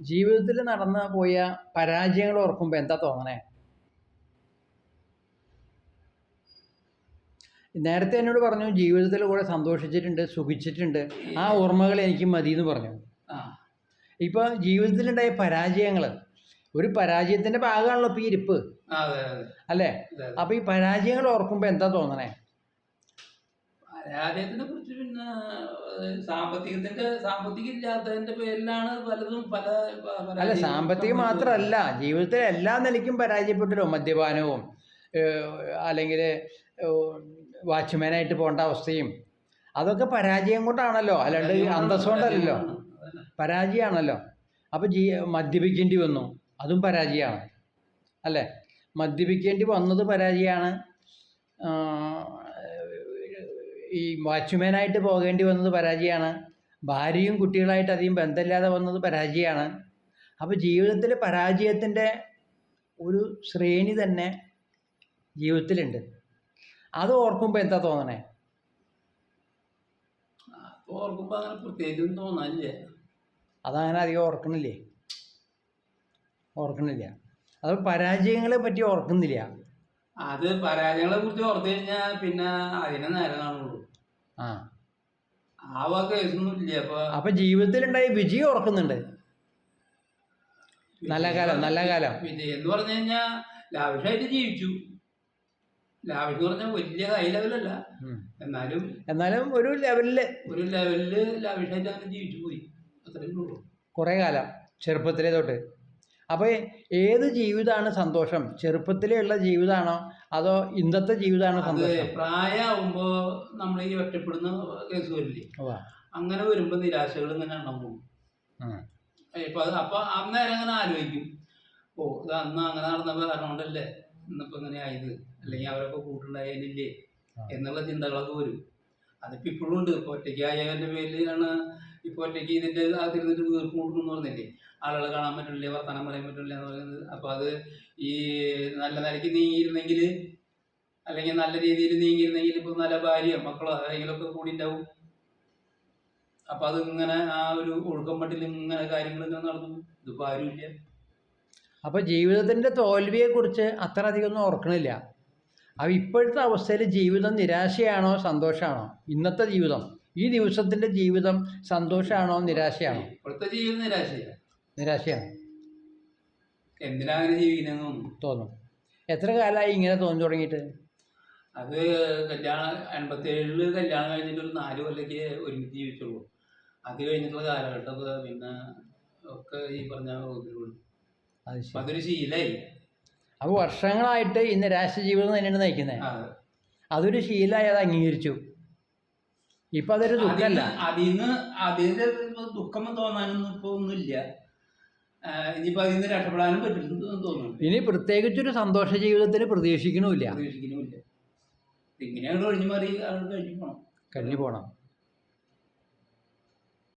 ജീവിതത്തിൽ നടന്നു പോയ പരാജയങ്ങൾ ഓർക്കുമ്പോൾ എന്താ തോന്നണേ? നേരത്തെ എന്നോട് പറഞ്ഞു ജീവിതത്തിൽ കൂടെ സന്തോഷിച്ചിട്ടുണ്ട് സുഖിച്ചിട്ടുണ്ട്. ആ ഓർമ്മകൾ എനിക്ക് മതി എന്ന് പറഞ്ഞു. ആ. ഇപ്പോൾ ജീവിതത്തിലുണ്ടായ പരാജയങ്ങൾ ഒരു പരാജയത്തിന്റെ ഭാഗമാണല്ലോ ഇപ്പോൾ ഈ ഇരിപ്പ്. അല്ലെ. അപ്പോൾ ഈ പരാജയങ്ങൾ ഓർക്കുമ്പോൾ എന്താ തോന്നണേ? പരാജയത്തിനെ കുറിച്ച് പിന്നെ സാമ്പത്തികത്തിന്റെ സാമ്പത്തികം ഇല്ലാത്തതിന്റെ പേരിലാണ് പലതും പല അല്ല സാമ്പത്തികം. മാത്രമല്ല ജീവിതത്തിൽ എല്ലാ നിലയ്ക്കും പരാജയപ്പെട്ടല്ലോ മദ്യപാനവും അല്ലെങ്കിൽ വാച്ച്മാനായിട്ട് പോകേണ്ട അവസ്ഥയും അതൊക്കെ പരാജയം കൊണ്ടാണല്ലോ. അല്ലാണ്ട് അന്തസ്സുകൊണ്ടല്ലോ പരാജയമാണല്ലോ. അപ്പോൾ ജീ മദ്യപിക്കേണ്ടി വന്നു. അതും പരാജയമാണ്. അല്ലേ? മദ്യപിക്കേണ്ടി വന്നത് പരാജയമാണ്. ഈ വാച്ച്മാനായിട്ട് പോകേണ്ടി വന്നത് പരാജയമാണ് ഭാര്യയും കുട്ടികളായിട്ട് അധികം ബന്ധമില്ലാതെ വന്നത് പരാജയമാണ് അപ്പോൾ ജീവിതത്തിൽ പരാജയത്തിന്റെ ഒരു ശ്രേണി തന്നെ ജീവിതത്തിലുണ്ട്. അത് ഓർക്കുമ്പോൾ എന്താ തോന്നണേ? ഓർക്കുമ്പോൾ ഓർക്കുമ്പോ അങ്ങനെ തോന്നാനില്ല. അതങ്ങനെ അധികം ഓർക്കണില്ലേ? ഓർക്കണില്ല. അത് പരാജയങ്ങളെ പറ്റി ഓർക്കുന്നില്ല. അത് പരാജയങ്ങളെ കുറിച്ച് ഓർത്തു കഴിഞ്ഞാൽ പിന്നെ അതിനെ നേരം കാണുള്ളൂ. ആ. ആ കേസൊന്നും ഇല്ല അപ്പൊ ജീവിതത്തിൽ ജീവിതത്തിലുണ്ടായ വിജയം ഓർക്കുന്നുണ്ട്. നല്ല കാലം നല്ല കാലം. വിജയം എന്ന് പറഞ്ഞു കഴിഞ്ഞാൽ ലാവിഷായിട്ട് ജീവിച്ചു. ലാവിഷ് എന്ന് പറഞ്ഞാൽ വലിയ ഹൈ ലെവലല്ല എന്നാലും എന്നാലും ഒരു ലെവലിൽ ഒരു ലെവലിൽ ലാവിഷായിട്ട് അങ്ങനെ ജീവിച്ചു പോയി. അത്രയും ഉള്ളൂ. കുറേ കാലം ചെറുപ്പത്തിലേ തൊട്ട്. അപ്പോൾ ഏത് ജീവിതമാണ് സന്തോഷം? ചെറുപ്പത്തിലേ ഉള്ള ജീവിതമാണോ? അതോ ഇന്നത്തെ ജീവിതമാണോ സന്തോഷം? പ്രായമാകുമ്പോ നമ്മൾ ഈ ഒറ്റപ്പെടുന്ന കേസ് വരില്ലേ? അങ്ങനെ വരുമ്പോ നിരാശകൾ ഇങ്ങനെ ഉണ്ടാവും. ഇപ്പൊ അപ്പൊ അന്നേരം അങ്ങനെ ആലോചിക്കും. ഓ ഇത് അന്ന് അങ്ങനെ നടന്ന കാരണമുണ്ടല്ലേ ഇന്നിപ്പോ ഇങ്ങനെ ആയത്? അല്ലെങ്കിൽ അവരൊക്കെ കൂട്ടുണ്ടായതിനില്ലേ എന്നുള്ള ചിന്തകളൊക്കെ വരും. അതിപ്പോ ഇപ്പോഴും ഉണ്ട്. ഇപ്പൊ ഒറ്റയ്ക്കായതിന്റെ പേരിലാണ് ഇപ്പൊ ഒറ്റയ്ക്ക് ഇതിന്റെ പറഞ്ഞില്ലേ? ആളുകളെ കാണാൻ പറ്റില്ല വർത്തമാനം പറയാൻ പറ്റില്ല എന്ന് പറയുന്നത്. അപ്പൊ അത് ഈ നല്ല നിലയ്ക്ക് നീങ്ങിയിരുന്നെങ്കിൽ അല്ലെങ്കിൽ നല്ല രീതിയിൽ നീങ്ങിയിരുന്നെങ്കിൽ ഇപ്പൊ നല്ല ഭാര്യ മക്കളോ ആരെങ്കിലുമൊക്കെ കൂടി ഉണ്ടാവും അപ്പൊ അത് ഇങ്ങനെ ആ ഒരു ഒഴുക്കം മട്ടിൽ ഇങ്ങനെ കാര്യങ്ങൾ ഇങ്ങനെ നടന്നു. ഇതിപ്പോ ആരുമില്ല. അപ്പോൾ തോൽവിയെ കുറിച്ച് അത്ര അധികം ഒന്നും ഓർക്കണില്ല. അപ്പോൾ ഇപ്പോഴത്തെ അവസ്ഥയിൽ ജീവിതം നിരാശയാണോ സന്തോഷമാണോ ഇന്നത്തെ ജീവിതം. ഈ ദിവസത്തിന്റെ ജീവിതം സന്തോഷമാണോ നിരാശയാണോ? ഇപ്പോഴത്തെ ജീവിതം നിരാശയാണ് നിരാശയാണ്. എന്തിനാ അങ്ങനെ തോന്നുന്നു. തോന്നും. എത്ര കാലമായി ഇങ്ങനെ തോന്നി തുടങ്ങിയിട്ട്? അത് കല്യാണം എൺപത്തി ഏഴിൽ കല്യാണം കഴിഞ്ഞിട്ട് ഒരു നാല് കൊല്ലേക്ക് ഒരുമിച്ച് ജീവിച്ചുള്ളൂ. അത് കഴിഞ്ഞിട്ടുള്ള കാലഘട്ടം പിന്നെ ഒക്കെ ഈ പറഞ്ഞു അതൊരു ശീലമായി അപ്പോൾ വർഷങ്ങളായിട്ട് ഇന്ന് രാഷ്ട്രീയ ജീവിതം തന്നെയാണ് നയിക്കുന്നത് അതൊരു ശീലമായി അത് അംഗീകരിച്ചു. ഇപ്പൊ അതൊരു ദുഃഖമല്ല അതിന് അതിന്റെ ദുഃഖം തോന്നാനൊന്നും ഇപ്പൊ ഒന്നുമില്ല. ഇനിയിപ്പോ അതിന് രക്ഷപ്പെടാനും പറ്റില്ലെന്ന് തോന്നുന്നു. ഇനി പ്രത്യേകിച്ചൊരു സന്തോഷ ജീവിതത്തിൽ പ്രതീക്ഷിക്കണമില്ല. പ്രതീക്ഷിക്കണമില്ല. ഇങ്ങനെയാണ് ഒഴിഞ്ഞു മാറി കഴിഞ്ഞു പോണം. കഴിഞ്ഞു പോകണം